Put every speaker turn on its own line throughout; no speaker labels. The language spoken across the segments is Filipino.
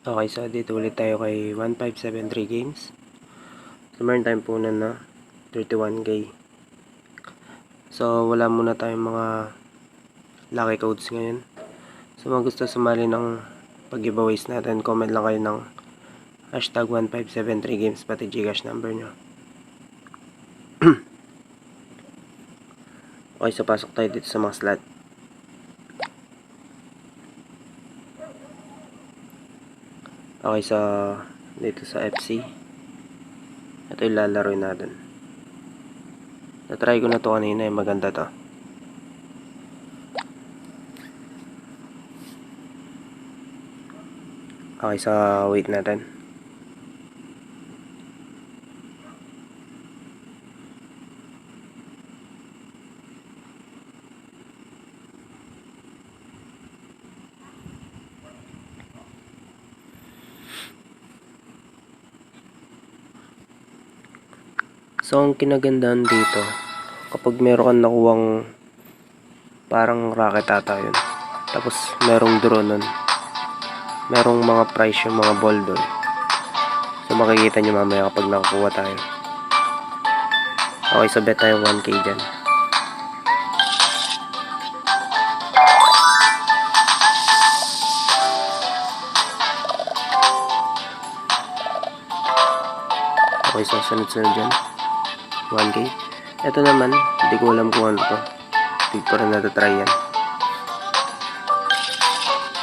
Okay, so dito ulit tayo kay 1573 games. So meron tayong punan na 31k. So wala muna tayong mga lucky codes ngayon. So mga gusto sumali ng pag-giveaways natin, comment lang kayo ng hashtag 1573 games pati Gcash number nyo. okay, so pasok tayo dito sa mga slot. Okay, so dito sa FC. Ito yung natin. Na-try ko na to kanina, eh, maganda to. Okay, sa wait natin. So, ang kinagandahan dito, kapag meron kang nakuwang parang rocket ata yun. Tapos, merong draw nun. Merong mga price yung mga ball doon. So, makikita nyo mamaya kapag nakakuha tayo. Okay, so tayo 1k dyan. Okay, so sunod-sunod dyan. 1k. Ito naman, hindi ko alam kung ano to. Hindi ko rin natatry yan.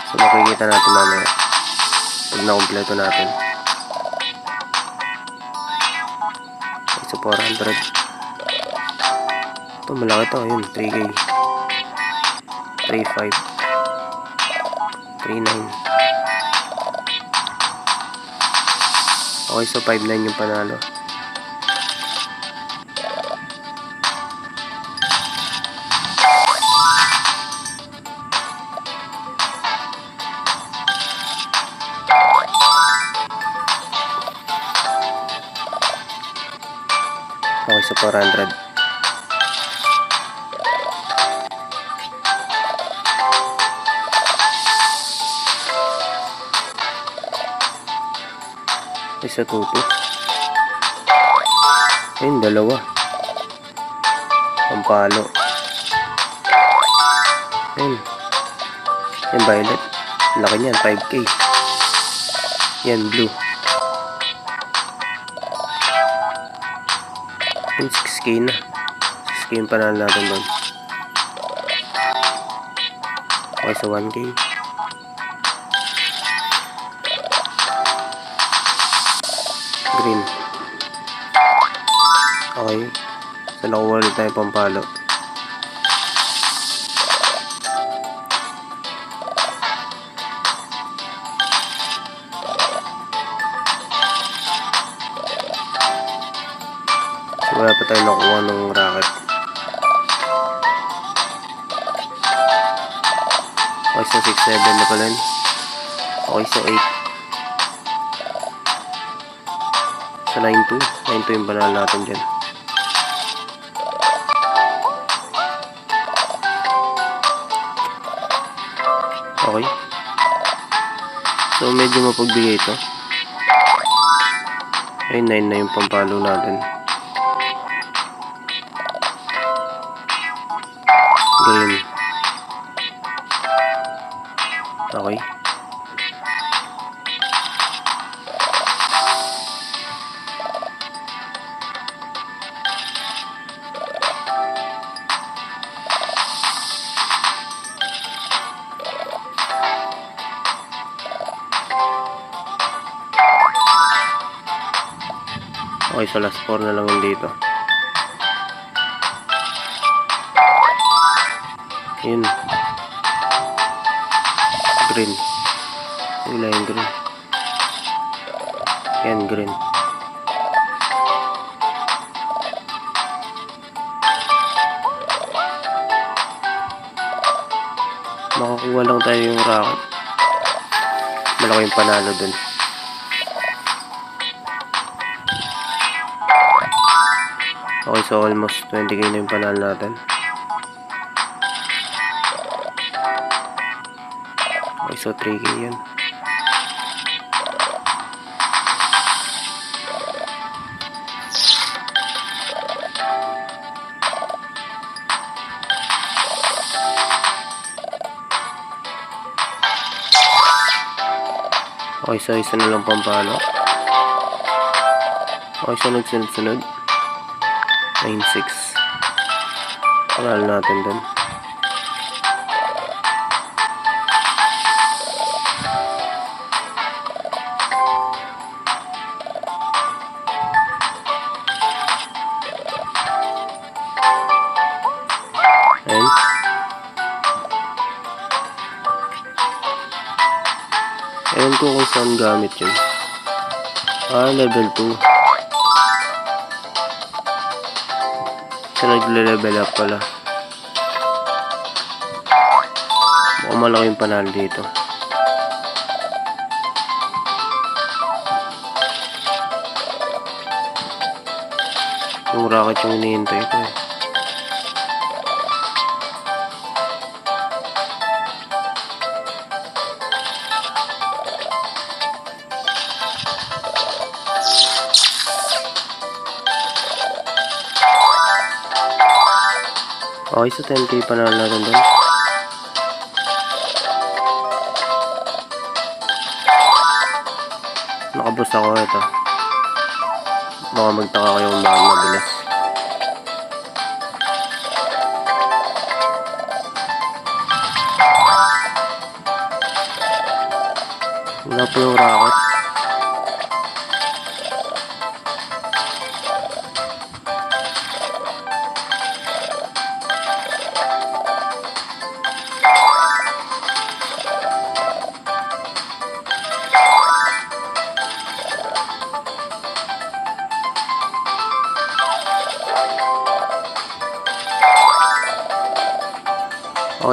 So makikita natin mamaya. Pag nakompleto natin. So 400. Ito malaki to. Yun, 3k. 3.5. 3.9. Okay, so 5.9 yung panalo. Okay, so 400. Isa tuto. Ayun, dalawa. Pampalo. Ayun. Yan, violet. Laki niyan, 5k. Yan, blue. Yung 6k na. 6k yung natin doon. Okay, so 1k. Green. Okay. So nakuha ulit tayo pampalo. Wala pa tayo nakuha ng racket. Okay, so 6-7 na pala yun. Okay, so 8. Sa 9-2. 9-2 yung banal natin dyan. Okay. So, medyo mapagbigay ito. Ay, 9 na yung pampalo natin. Green. Okay. Okay, so last 4 na lang yun dito. Yun. Green. Wala yung green. Yan, green. Makakuha lang tayo yung rocket. Malaki yung panalo dun. Okay, so almost 20k na yung panalo natin. Okay, so 3K yun. Okay, so isa na lang pampalo. Okay, sunod-sunod-sunod. 9-6. Aral natin doon. Ewan ko kung saan gamit yun. Ah, level 2. Siya nagle-level up pala. Mukhang malaki yung panalo dito. Yung rocket yung hinihintay ko eh. Okay, so 10k panalo natin doon. Nakaboost ako ito. Baka magtaka kayo kung bakit mabilis. Wala po yung rocket.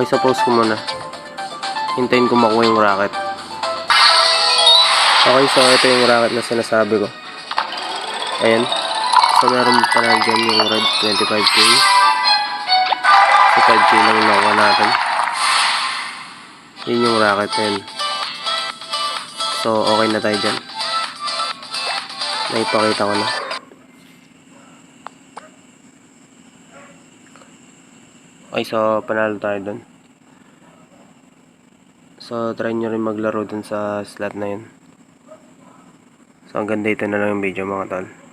Okay, sa post ko muna. Hintayin ko makuha yung rocket. Okay, so ito yung rocket na sinasabi ko. Ayan. So meron pa na dyan yung red 25k. So 5k lang yung nakuha natin. Yun yung rocket na. So okay na tayo dyan. Naipakita ko na. Okay, so panalo tayo dun. So, try nyo rin maglaro dun sa slot na yun. So, hanggang dito na lang yung video mga tol.